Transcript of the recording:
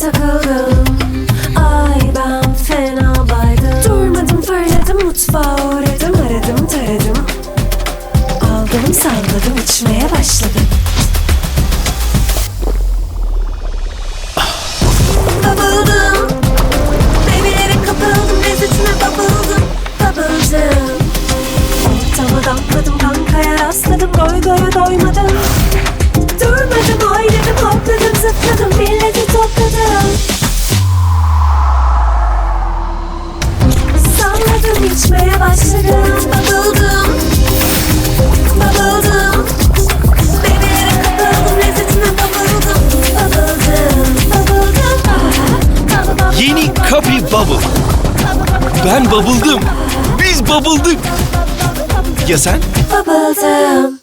Ay ben fena baydım. Durmadım fırladım mutfağa uğradım Aradım taradım. Aldım salladım içmeye başladım. Babıldım. Bebeğlere kapıldım Lezzetine babıldım Babıldım. Ortama damladım kankaya rastladım Doy doya doymadım zıpladım Milleti topladım Salladım içmeye başladım Babıldım Babıldım Bebeğlere kapıldım Lezzetine babıldım Babıldım Babıldım Ah, baba, baba, Yeni Kapi Bubble. Ben babıldım. Biz babıldık. Ya sen? Babıldım